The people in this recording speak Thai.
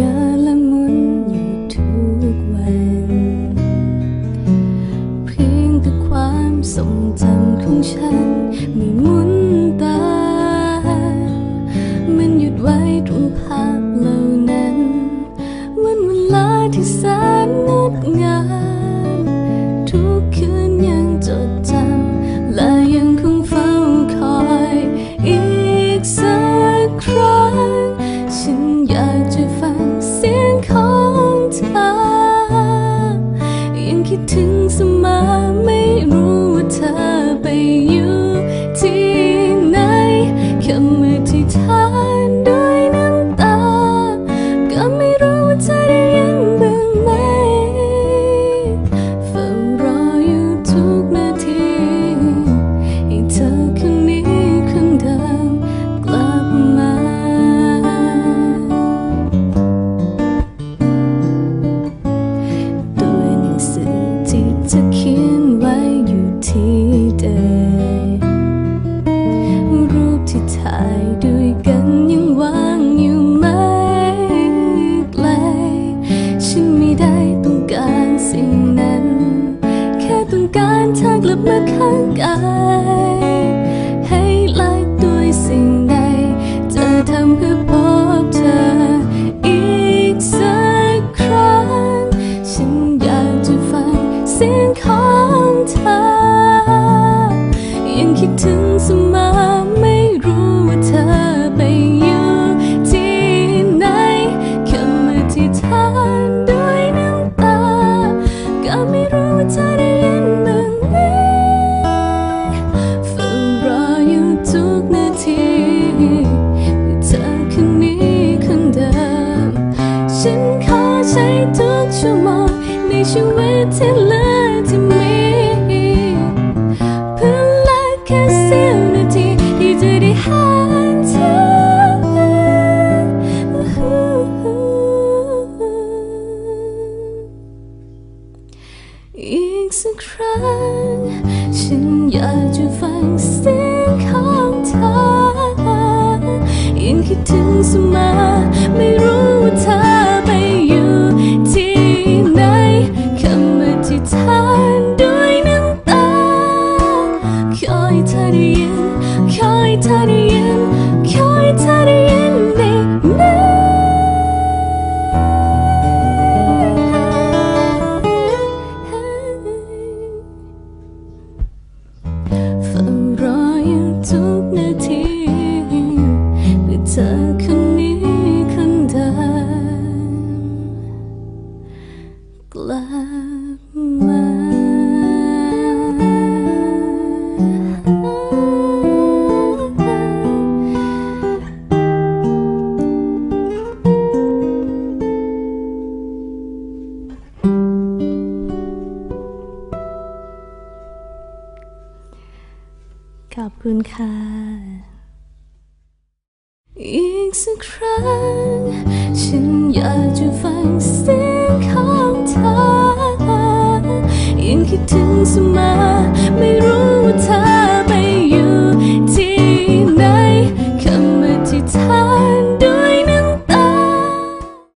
เดินและหมุนอยู่ทุกวัน เพียงแต่ความทรงจำของฉันไม่หมุนตา มันหยุดไว้ตรงภาพเหล่านั้น วันเวลาที่แสนงดงาม การเธอกลับมาข้างกายให้แลกด้วยสิ่งใดจะทำเพื่อ ใช้ทุกชั่วโมงในชีวิตที่เหลือที่มีเพื่อแลกแค่เสี้ยวนาทีที่จะได้หาเธออีกสักครั้ง ฉันอยากจะฟังเสียงของเธอยังคิดถึงเสมอไม่รู้ว่าเธอ คนนี้คนเดิมกลับมาขอบคุณค่ะ อีกสักครั้งฉัน